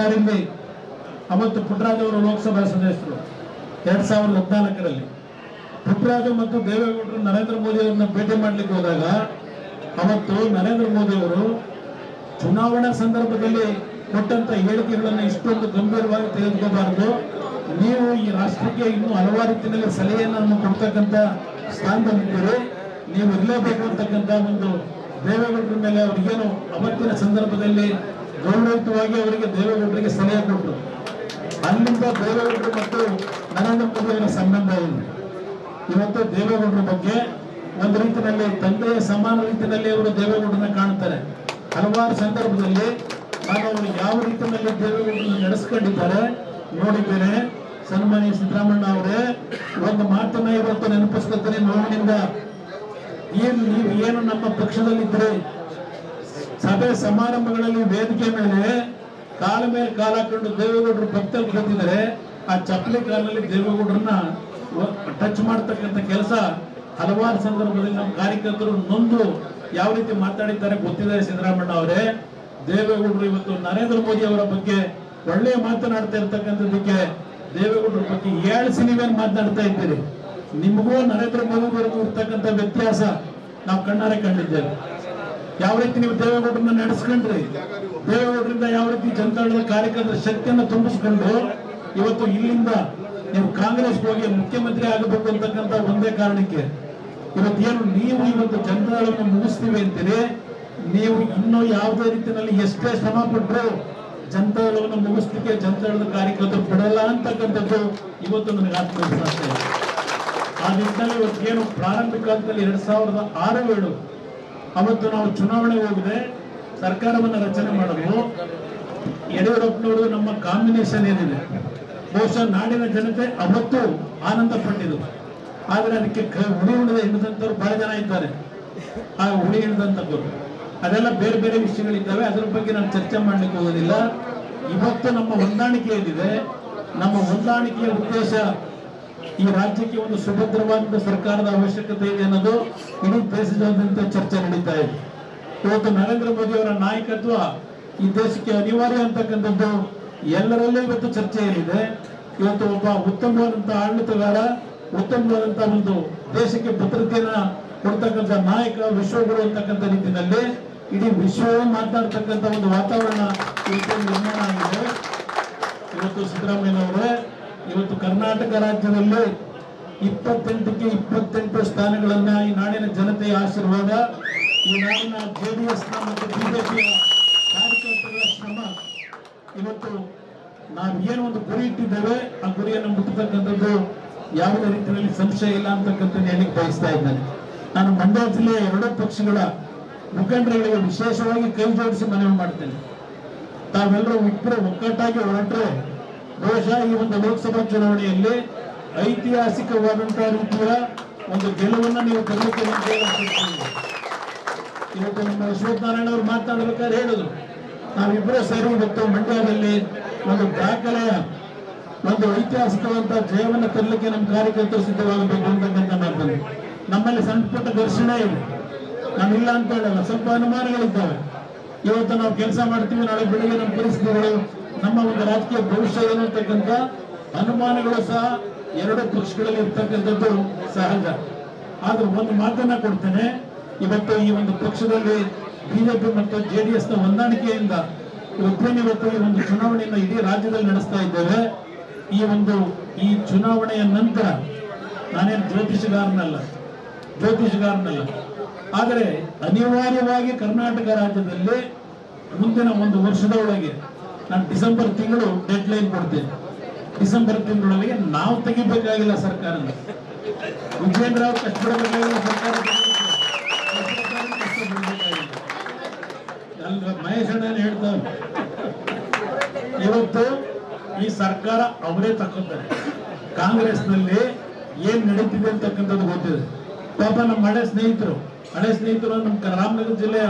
ಹದಿನಾರರಲ್ಲಿ ಅವತ್ತು ಪುಟ್ಟರಾಜ್ ಅವರು ಲೋಕಸಭಾ ಸದಸ್ಯರು. ಎರಡ್ ಸಾವಿರದ ಹದಿನಾಲ್ಕರಲ್ಲಿ ಮತ್ತು ದೇವೇಗೌಡರು ನರೇಂದ್ರ ಮೋದಿ ಅವರನ್ನ ಭೇಟಿ ಮಾಡ್ಲಿಕ್ಕೆ ಹೋದಾಗ ಅವತ್ತು ನರೇಂದ್ರ ಮೋದಿ ಅವರು ಚುನಾವಣಾ ಸಂದರ್ಭದಲ್ಲಿ ಕೊಟ್ಟಂತ ಹೇಳಿಕೆಗಳನ್ನು ಇಷ್ಟೊಂದು ಗಂಭೀರವಾಗಿ ತೆಗೆದುಕೋಬಾರದು. ನೀವು ಈ ರಾಷ್ಟ್ರಕ್ಕೆ ಇನ್ನೂ ಹಲವಾರು ರೀತಿಯಲ್ಲಿ ಸಲಹೆಯನ್ನು ಕೊಡ್ತಕ್ಕಂಥ ಸ್ಥಾನದಲ್ಲಿದ್ದೀರಿ ನೀವು ಇರಲೇಬೇಕು ಅಂತಕ್ಕಂಥ ಒಂದು ದೇವೇಗೌಡರ ಮೇಲೆ ಅವ್ರಿಗೇನು ಅವತ್ತಿನ ಸಂದರ್ಭದಲ್ಲಿ ಗೌರವಯುತವಾಗಿ ಅವರಿಗೆ ದೇವೇಗೌಡರಿಗೆ ಸಲಹೆ ಕೊಟ್ಟರು ಅಲ್ಲಿಂದ ದೇವೇಗೌಡರು ಮತ್ತು ನರೇಂದ್ರ ಮೋದಿ ಅವರ ಸಂಬಂಧ ಇದೆ ಇವತ್ತು ದೇವೇಗೌಡರ ಬಗ್ಗೆ ಒಂದು ರೀತಿಯಲ್ಲಿ ತಂದೆಯ ಸಮಾನ ರೀತಿಯಲ್ಲಿ ಅವರು ದೇವೇಗೌಡರನ್ನ ಕಾಣ್ತಾರೆ ಹಲವಾರು ಸಂದರ್ಭದಲ್ಲಿ ನಾನು ಅವರು ಯಾವ ರೀತಿಯಲ್ಲಿ ದೇವೇಗೌಡರನ್ನ ನಡೆಸ್ಕೊಂಡಿದ್ದಾರೆ ನೋಡಿದ್ದೇನೆ. ಸನ್ಮಾನ್ಯ ಸಿದ್ದರಾಮಣ್ಣ ಅವರೇ, ಒಂದು ಮಾತನ್ನ ಇವತ್ತು ನೆನಪಿಸ್ಕೊತಾರೆ ನೋವಿನಿಂದ ಏನು ನೀವು ಏನು ನಮ್ಮ ಪಕ್ಷದಲ್ಲಿದ್ದರೆ? ಸಭೆ ಸಮಾರಂಭಗಳಲ್ಲಿ ವೇದಿಕೆ ಮೇಲೆ ಕಾಲ ಮೇಲೆ ಕಾಲ ಹಾಕೊಂಡು ದೇವೇಗೌಡರು ಭಕ್ತರು ಕೂತಿದ್ದಾರೆ ಆ ಚಪ್ಪಲಿ ಕಾಲಲ್ಲಿ ದೇವೇಗೌಡರನ್ನ ಟಚ್ ಮಾಡ್ತಕ್ಕಂಥ ಕೆಲಸ ಹಲವಾರು ಸಂದರ್ಭದಲ್ಲಿ ನಮ್ಮ ಕಾರ್ಯಕರ್ತರು ನೊಂದು ಯಾವ ರೀತಿ ಮಾತಾಡಿದ್ದಾರೆ ಗೊತ್ತಿದೆ ಸಿದ್ದರಾಮಣ್ಣ ಅವರೇ. ದೇವೇಗೌಡರು ಇವತ್ತು ನರೇಂದ್ರ ಮೋದಿ ಅವರ ಬಗ್ಗೆ ಒಳ್ಳೆಯ ಮಾತನಾಡ್ತಾ ಇರ್ತಕ್ಕಂಥದ್ದಕ್ಕೆ ದೇವೇಗೌಡರ ಬಗ್ಗೆ ಏಳ್ಸಿ ನೀವೇನು ಮಾತನಾಡ್ತಾ ಇದ್ದೀರಿ? ನಿಮಗೂ ನರೇಂದ್ರ ಮೋದಿವರೆಗೂ ಇರ್ತಕ್ಕಂಥ ವ್ಯತ್ಯಾಸ ನಾವು ಕಣ್ಣಾರೆ ಕಂಡಿದ್ದೇವೆ. ಯಾವ ರೀತಿ ನೀವು ದೇವೇಗೌಡರನ್ನ ನಡೆಸ್ಕೊಂಡ್ರಿ? ದೇವೇಗೌಡರಿಂದ ಯಾವ ರೀತಿ ಜನತಾದಳದ ಕಾರ್ಯಕರ್ತರ ಶಕ್ತಿಯನ್ನು ತುಂಬಿಸ್ಕೊಂಡು ಇವತ್ತು ಇಲ್ಲಿಂದ ನೀವು ಕಾಂಗ್ರೆಸ್ ಹೋಗಿ ಮುಖ್ಯಮಂತ್ರಿ ಆಗಬೇಕು ಅಂತಕ್ಕಂಥ ಒಂದೇ ಕಾರಣಕ್ಕೆ ಇವತ್ತೇನು ನೀವು ಇವತ್ತು ಜನತಾದಳವನ್ನು ಮುಗಿಸ್ತೀವಿ ಅಂತೀರಿ? ನೀವು ಇನ್ನೂ ಯಾವುದೇ ರೀತಿಯಲ್ಲಿ ಎಷ್ಟೇ ಶ್ರಮ ಪಟ್ಟರು ಜನತಾದಳವನ್ನು ಮುಗಿಸ್ಲಿಕ್ಕೆ ಜನತಾದಳದ ಕಾರ್ಯಕರ್ತರು ಬಿಡಲ್ಲ ಅಂತಕ್ಕಂಥದ್ದು ಇವತ್ತು ನನಗೆ ಆತ್ಮವಿಶ್ವಾಸ ಆ ನಿಟ್ಟಿನಲ್ಲಿ ಇವತ್ತೇನು ಪ್ರಾರಂಭಿಕ ಹಂತದಲ್ಲಿ ಎರಡ್ ಸಾವಿರದ ಆರು ಏಳು ಅವತ್ತು ನಾವು ಚುನಾವಣೆ ಹೋಗದೆ. ಸರ್ಕಾರವನ್ನು ರಚನೆ ಮಾಡಲು ಯಡಿಯೂರಪ್ಪನವರು ನಮ್ಮ ಕಾಂಬಿನೇಷನ್ ಏನಿದೆ? ಬಹುಶಃ ನಾಡಿನ ಜನತೆ ಅವತ್ತು ಆನಂದ ಪಟ್ಟಿದ್ರು ಆದರೆ ಅದಕ್ಕೆ ಕ- ಹಿಡಿದ ಉಳಿದ ಹಿಡಿದಂತವ್ರು ಬಹಳ ಜನ ಇದ್ದಾರೆ. ಆ ಹುಳಿ ಹಿಡಿದಂಥವ್ರು ಅದೆಲ್ಲ ಬೇರೆ ಬೇರೆ ವಿಷಯಗಳಿದ್ದಾವೆ. ಅದ್ರ ಬಗ್ಗೆ ನಾನು ಚರ್ಚೆ ಮಾಡಲಿಕ್ಕೆ ಹೋಗೋದಿಲ್ಲ. ಇವತ್ತು ನಮ್ಮ ಹೊಂದಾಣಿಕೆ ಏನಿದೆ? ನಮ್ಮ ಹೊಂದಾಣಿಕೆಯ ಉದ್ದೇಶ ಈ ರಾಜ್ಯಕ್ಕೆ ಒಂದು ಸುಭದ್ರವಾದ ಸರ್ಕಾರದ ಅವಶ್ಯಕತೆ ಇದೆ ಅನ್ನೋದು ಇಡೀ ದೇಶದಾದ್ಯಂತ ಚರ್ಚೆ ನಡೀತಾ ಇದೆ. ಇವತ್ತು ನರೇಂದ್ರ ಮೋದಿ ಅವರ ನಾಯಕತ್ವ ಈ ದೇಶಕ್ಕೆ ಅನಿವಾರ್ಯ ಅಂತಕ್ಕಂಥದ್ದು ಎಲ್ಲರಲ್ಲೂ ಇವತ್ತು ಚರ್ಚೆಯಲ್ಲಿದೆ ಇವತ್ತು ಒಬ್ಬ ಉತ್ತಮವಾದಂತಹ ಆಡಳಿತಗಾರ, ಉತ್ತಮವಾದಂತಹ ಒಂದು ದೇಶಕ್ಕೆ ಭದ್ರತೆಯನ್ನ ಕೊಡ್ತಕ್ಕಂಥ ನಾಯಕ, ವಿಶ್ವಗುರು ಅಂತಕ್ಕಂಥ ರೀತಿಯಲ್ಲಿ ಇಡೀ ವಿಶ್ವವೇ ಮಾತನಾಡ್ತಕ್ಕಂಥ ಒಂದು ವಾತಾವರಣ ಇವತ್ತು ನಿರ್ಮಾಣ ಆಗಿದೆ. ಇವತ್ತು ಸಿದ್ದರಾಮಯ್ಯನವರೇ ಇವತ್ತು ಕರ್ನಾಟಕ ರಾಜ್ಯದಲ್ಲಿ ಇಪ್ಪತ್ತೆಂಟಕ್ಕೆ ಇಪ್ಪತ್ತೆಂಟು ಸ್ಥಾನಗಳನ್ನ ಈ ನಾಡಿನ ಜನತೆಯ ಆಶೀರ್ವಾದ, ಈ ನಾಡಿನ ಜೆಡಿಎಸ್ನ ಮತ್ತು ಬಿಜೆಪಿಯ ಕಾರ್ಯಕರ್ತರ ಶ್ರಮ. ಇವತ್ತು ನಾವು ಏನು ಒಂದು ಗುರಿ ಇಟ್ಟಿದ್ದೇವೆ, ಆ ಗುರಿಯನ್ನು ಮುಟ್ಟತಕ್ಕಂಥದ್ದು ಯಾವುದೇ ರೀತಿಯಲ್ಲಿ ಸಂಶಯ ಇಲ್ಲ ಅಂತಕ್ಕಂಥದ್ದು ಹೇಳಿಕ್ ಬಯಸ್ತಾ ಇದ್ದೇನೆ. ನಾನು ಮಂಡ್ಯ ಜಿಲ್ಲೆಯ ಎರಡೂ ಪಕ್ಷಗಳ ಮುಖಂಡರುಗಳಿಗೆ ವಿಶೇಷವಾಗಿ ಕೈ ಜೋಡಿಸಿ ಮನವಿ ಮಾಡ್ತೇನೆ. ತಾವೆಲ್ಲರೂ ಇಬ್ಬರು ಒಕ್ಕಟ್ಟಾಗಿ ಹೊರಟ್ರೆ ಬಹುಶಃ ಈ ಒಂದು ಲೋಕಸಭಾ ಚುನಾವಣೆಯಲ್ಲಿ ಐತಿಹಾಸಿಕವಾದಂತಹ ರೀತಿಯ ಒಂದು ಗೆಲುವನ್ನು ನೀವು ತರಲಿಕ್ಕೆ ಇವತ್ತು ನಮ್ಮ ಅಶ್ವತ್ಥನಾರಾಯಣ ಅವರು ಮಾತನಾಡಬೇಕಾದ್ರೆ ಹೇಳಿದ್ರು. ನಾವಿಬ್ಬರೇ ಸೇರಿ ಇವತ್ತು ಮಂಡ್ಯದಲ್ಲಿ ಒಂದು ದಾಖಲೆಯ ಒಂದು ಐತಿಹಾಸಿಕವಾದಂತಹ ಜಯವನ್ನು ತರಲಿಕ್ಕೆ ನಮ್ಮ ಕಾರ್ಯಕರ್ತರು ಸಿದ್ಧವಾಗಬೇಕು ಅಂತಕ್ಕಂಥ ಮಾತನ್ನು. ನಮ್ಮಲ್ಲಿ ಸಣ್ಣ ಪುಟ್ಟ ದರ್ಶನ ಇದೆ. ನಾನಿಲ್ಲ ಅಂತ ಹೇಳಲ್ಲ, ಸ್ವಲ್ಪ ಅನುಮಾನಗಳಿದ್ದಾವೆ. ಇವತ್ತು ನಾವು ಕೆಲಸ ಮಾಡ್ತೀವಿ, ನಾಳೆ ಬೆಳಿಗ್ಗೆ ನಮ್ಮ ಪರಿಸ್ಥಿತಿಗಳು ನಮ್ಮ ಒಂದು ರಾಜಕೀಯ ಭವಿಷ್ಯ ಏನಿರ್ತಕ್ಕಂತ ಅನುಮಾನಗಳು ಸಹ ಎರಡು ಪಕ್ಷಗಳಲ್ಲಿ ಇರ್ತಕ್ಕಂಥದ್ದು ಸಹಜ. ಆದ್ರೆ ಒಂದು ಮಾತನ್ನ ಕೊಡ್ತೇನೆ. ಇವತ್ತು ಈ ಒಂದು ಪಕ್ಷದಲ್ಲಿ ಬಿಜೆಪಿ ಮತ್ತು ಜೆಡಿಎಸ್ನ ಹೊಂದಾಣಿಕೆಯಿಂದ ಇವತ್ತೇನು ಇವತ್ತು ಈ ಒಂದು ಚುನಾವಣೆಯನ್ನು ಇಡೀ ರಾಜ್ಯದಲ್ಲಿ ನಡೆಸ್ತಾ ಇದ್ದೇವೆ. ಈ ಒಂದು, ಈ ಚುನಾವಣೆಯ ನಂತರ ನಾನೇನು ಜ್ಯೋತಿಷಗಾರನಲ್ಲ ಜ್ಯೋತಿಷಗಾರನಲ್ಲ. ಆದರೆ ಅನಿವಾರ್ಯವಾಗಿ ಕರ್ನಾಟಕ ರಾಜ್ಯದಲ್ಲಿ ಮುಂದಿನ ಒಂದು ವರ್ಷದ ಒಳಗೆ ನಾನು ಡಿಸೆಂಬರ್ ತಿಂಗಳು ಡೆಡ್ ಲೈನ್ ಕೊಡ್ತೇನೆ. ಡಿಸೆಂಬರ್ ತಿಂಗಳೊಳಗೆ ನಾವು ತೆಗಿಬೇಕಾಗಿಲ್ಲ ಸರ್ಕಾರ ವಿಜೇಂದ್ರ ಅವರು ಕಷ್ಟಪಡಬೇಕಾಗಿಲ್ಲ, ಸರ್ಕಾರ ಮಹೇಶ್ ಅಣ್ಣ ಹೇಳ್ತಾರೆ ಇವತ್ತು ಈ ಸರ್ಕಾರ ಅವರೇ ಕಾಂಗ್ರೆಸ್ ಕಾಂಗ್ರೆಸ್ನಲ್ಲಿ ಏನ್ ನಡೀತಿದೆ ಅಂತಕ್ಕಂಥದ್ದು ಗೊತ್ತಿದೆ ಪಾಪ ನಮ್ಮ ಹಳೆ ಸ್ನೇಹಿತರು. ಹಳೆ ಸ್ನೇಹಿತರು ನಮ್ಮ ರಾಮನಗರ ಜಿಲ್ಲೆಯ